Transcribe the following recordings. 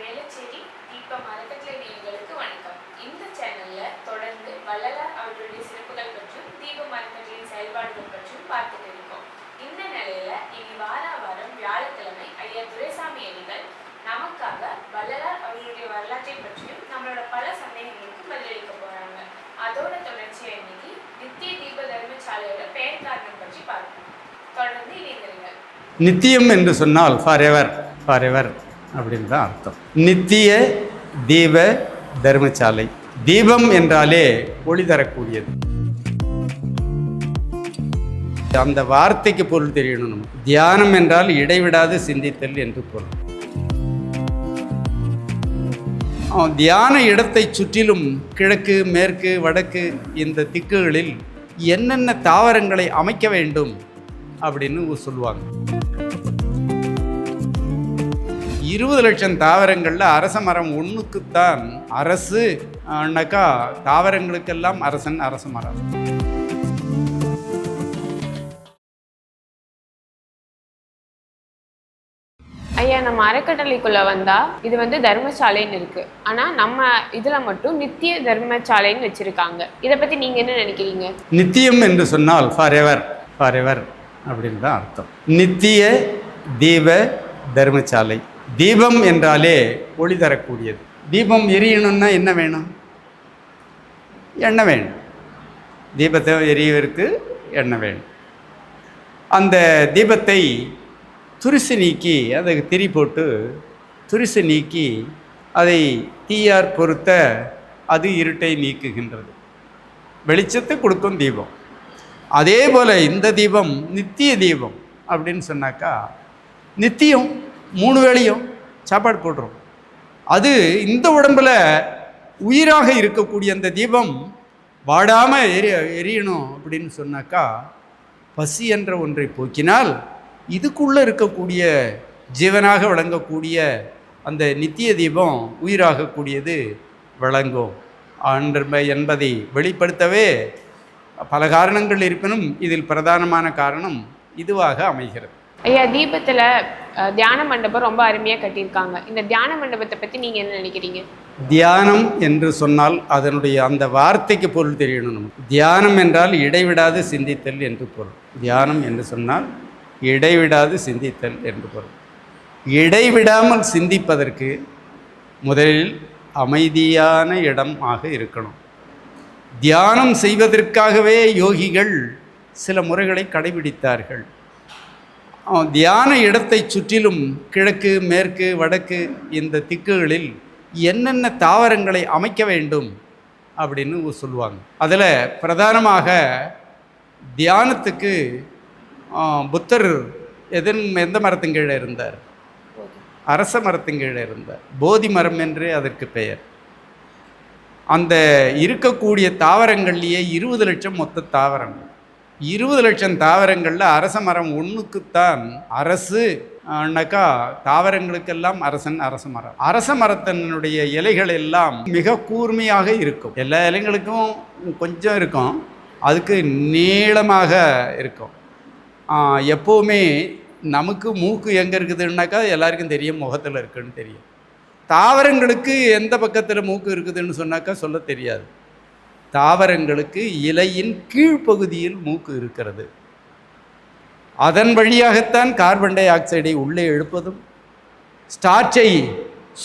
வேளச்சேரி தீபம் அறக்கட்டளை நேயர்களுக்கு வணக்கம். இந்த சேனல்ல தொடர்ந்து வள்ளலார் அவர்களுடைய சிறப்புகள் பற்றியும் தீபம் அறக்கட்டளையின் செயல்பாடுகள் பற்றியும் பார்த்துட்டு இருக்கோம். இந்த நிலையில இனி வார வாரம் வியாழக்கிழமை ஐயா துரைசாமி அணிகள் நமக்காக வள்ளலார் அவர்களுடைய வரலாற்றை பற்றியும் நம்மளோட பல சந்தேகங்களுக்கு பதிலளிக்க போறாங்க. அதோட தொடர்ச்சியா இன்னைக்கு நித்திய தீப தர்மசாலையோட பெயர் காரணம் பற்றி பார்ப்போம். தொடர்ந்து இணைந்திருங்கள். நித்தியம் என்று சொன்னால் ஃபார் எவர் ஃபார் எவர் அப்படின்னு தான் அர்த்தம். நித்திய தீப தர்மசாலை. தீபம் என்றாலே ஒளி தரக்கூடியது. அந்த வார்த்தைக்கு பொருள் தெரியணும் நமக்கு. தியானம் என்றால் இடைவிடாது சிந்தித்தல் என்று பொருள். தியான இடத்தை சுற்றிலும் கிழக்கு மேற்கு வடக்கு இந்த திக்குகளில் என்னென்ன தாவரங்களை அமைக்க வேண்டும் அப்படின்னு சொல்லுவாங்க. இருபது லட்சம் தாவரங்களில் அரச மரம் ஒன்றுக்குத்தான் அரசு ஆனாக்கா தாவரங்களுக்கெல்லாம் அரசன் அரச மரம். ஐயா நம்ம அறக்கட்டளைக்குள்ள வந்தா இது வந்து தர்மசாலைன்னு இருக்கு. ஆனா நம்ம இதுல மட்டும் நித்திய தர்மசாலைன்னு வச்சிருக்காங்க. இத பத்தி நீங்க என்ன நினைக்கிறீங்க? நித்தியம் என்று சொன்னால் ஃபார் எவர் ஃபார் எவர் அப்படின்னு தான் அர்த்தம். நித்திய தீப தர்மசாலை. தீபம் என்றாலே ஒளி தரக்கூடியது. தீபம் எரியணும்னா என்ன வேணும்? எண்ணெய் வேணும். தீபத்தை எரியவருக்கு எண்ணெய் வேணும். அந்த தீபத்தை துரிசு நீக்கி அதுக்கு திரி போட்டு துரிசு நீக்கி அதை தீயார் பொருத்த அது இருட்டை நீக்குகின்றது. வெளிச்சத்தை கொடுக்கும் தீபம். அதே போல் இந்த தீபம் நித்திய தீபம் அப்படின்னு சொன்னாக்கா நித்தியம் மூணு வேளையும் சாப்பாடு போடுறோம் அது இந்த உடம்பில் உயிராக இருக்கக்கூடிய அந்த தீபம் வாடாமல் எரிய எரியணும் அப்படின்னு சொன்னாக்கா பசி என்ற ஒன்றை போக்கினால் இதுக்குள்ளே இருக்கக்கூடிய ஜீவனாக வழங்கக்கூடிய அந்த நித்திய தீபம் உயிராகக்கூடியது வழங்கும் என்பதை வெளிப்படுத்தவே பல காரணங்கள் இருப்பினும் இதில் பிரதானமான காரணம் இதுவாக அமைகிறது. ஐயா தீபத்தில் தியான மண்டபம் ரொம்ப அருமையாக கட்டியிருக்காங்க. இந்த தியான மண்டபத்தை பற்றி நீங்கள் என்ன நினைக்கிறீங்க? தியானம் என்று சொன்னால் அதனுடைய அந்த வார்த்தைக்கு பொருள் தெரியணும் நமக்கு. தியானம் என்றால் இடைவிடாது சிந்தித்தல் என்று பொருள். தியானம் என்று சொன்னால் இடைவிடாது சிந்தித்தல் என்று பொருள். இடைவிடாமல் சிந்திப்பதற்கு முதலில் அமைதியான இடம் ஆக இருக்கணும். தியானம் செய்வதற்காகவே யோகிகள் சில முறைகளை கடைபிடித்தார்கள். தியான இடத்தை சுற்றிலும் கிழக்கு மேற்கு வடக்கு இந்த திக்குகளில் என்னென்ன தாவரங்களை அமைக்க வேண்டும் அப்படின்னு சொல்லுவாங்க. அதில் பிரதானமாக தியானத்துக்கு புத்தர் எதன் எந்த மரத்தின் கீழே இருந்தார்? அரச மரத்தின் கீழே இருந்தார். போதி மரம் என்று அதற்கு பெயர். அந்த இருக்கக்கூடிய தாவரங்கள்லேயே இருபது லட்சம் மொத்த தாவரங்கள். இருபது லட்சம் தாவரங்களில் அரச மரம் ஒன்றுக்குத்தான் அரசு ஆனாக்கா தாவரங்களுக்கெல்லாம் அரசன் அரச மரம். அரச மரத்தினுடைய இலைகள் எல்லாம் மிக கூர்மையாக இருக்கும். எல்லா இலைங்களுக்கும் கொஞ்சம் இருக்கும். அதுக்கு நீளமாக இருக்கும். எப்போவுமே நமக்கு மூக்கு எங்கே இருக்குதுன்னாக்கா எல்லாருக்கும் தெரியும் முகத்தில் இருக்குதுன்னு தெரியும். தாவரங்களுக்கு எந்த பக்கத்தில் மூக்கு இருக்குதுன்னு சொன்னாக்கா சொல்ல தெரியாது. தாவரங்களுக்கு இலையின் கீழ்ப்பகுதியில் மூக்கு இருக்கிறது. அதன் வழியாகத்தான் கார்பன் டை ஆக்சைடை உள்ளே எழுப்பதும் ஸ்டார்ச்சை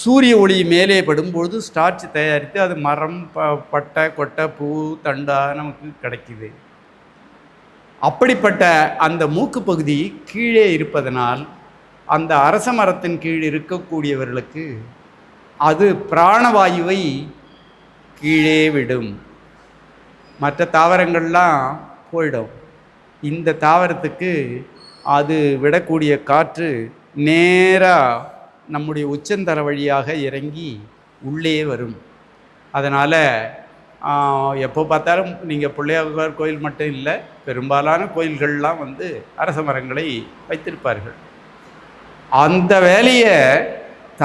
சூரிய ஒளி மேலே படும்பொழுது ஸ்டார்ச் தயாரித்து அது மரம் ப பட்டை கொட்டை பூ தண்டா நமக்கு கிடைக்குது. அப்படிப்பட்ட அந்த மூக்கு பகுதி கீழே இருப்பதனால் அந்த அரச மரத்தின் கீழ் இருக்கக்கூடியவர்களுக்கு அது பிராணவாயுவை கீழே விடும். மற்ற தாவரங்கள்லாம் போயிடும். இந்த தாவரத்துக்கு அது விடக்கூடிய காற்று நேராக நம்முடைய உச்சந்தர வழியாக இறங்கி உள்ளே வரும். அதனால் எப்போ பார்த்தாலும் நீங்கள் பிள்ளையார் கோயில் மட்டும் இல்லை பெரும்பாலான கோயில்கள்லாம் வந்து அரச மரங்களை வைத்திருப்பார்கள். அந்த வேலையை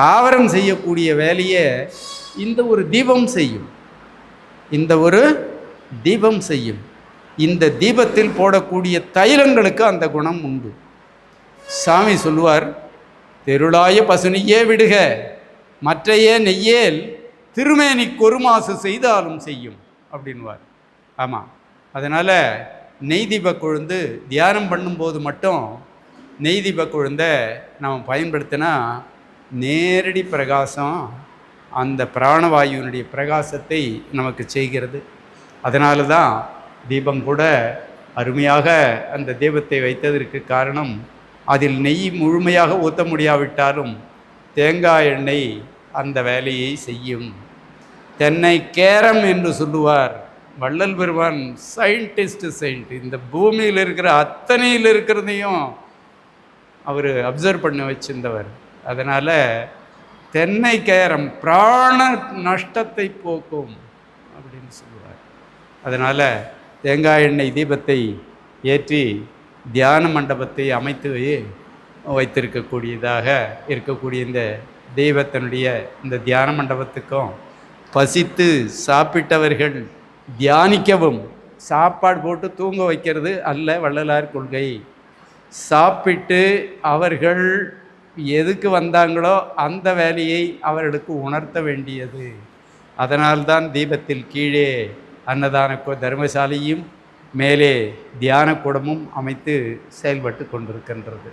தாவரம் செய்யக்கூடிய வேலையை இந்த ஒரு தீபம் செய்யும். இந்த ஒரு தீபம் செய்யும். இந்த தீபத்தில் போடக்கூடிய தைலங்களுக்கு அந்த குணம் உண்டு. சாமி சொல்லுவார் தெருளாய பசுனியே விடுக மற்றைய நெய்யேல் திருமேனி கொருமாசு செய்தாலும் செய்யும் அப்படின்வார் ஆமாம் அதனால் நெய் தீப கொழுந்து தியானம் பண்ணும்போது மட்டும் நெய் தீப கொழுந்தை நாம் பயன்படுத்தினா நேரடி பிரகாசம் அந்த பிராணவாயுவினுடைய பிரகாசத்தை நமக்கு செய்கிறது. அதனால தான் தீபம் கூட அருமையாக அந்த தீபத்தை வைத்ததற்கு காரணம் அதில் நெய் முழுமையாக ஊற்ற முடியாவிட்டாலும் தேங்காய் எண்ணெய் அந்த வேலையை செய்யும். தென்னை கேரம் என்று சொல்லுவார். வள்ளல் பெருமான் சயின்டிஸ்ட் சயின்ட் இந்த பூமியில் இருக்கிற அத்தனையில் இருக்கிறதையும் அவர் அப்சர்வ் பண்ண வச்சிருந்தவர். அதனால் தென்னை கேரம் பிராண நஷ்டத்தை போக்கும் அப்படின்னு சொல்லுவார். அதனால் தேங்காய் எண்ணெய் தீபத்தை ஏற்றி தியான மண்டபத்தை அமைத்து வைத்திருக்கக்கூடியதாக இருக்கக்கூடிய இந்த தெய்வத்தினுடைய இந்த தியான மண்டபத்துக்கும் பசித்து சாப்பிட்டவர்கள் தியானிக்கவும் சாப்பாடு போட்டு தூங்க வைக்கிறது அல்ல வள்ளலார் கொள்கை. சாப்பிட்டு அவர்கள் எதுக்கு வந்தாங்களோ அந்த வேலையை அவர்களுக்கு உணர்த்த வேண்டியது. அதனால்தான் தீபத்தில் கீழே அன்னதான தர்மசாலையும் மேலே தியானக்கூடமும் அமைத்து செயல்பட்டு கொண்டிருக்கின்றது.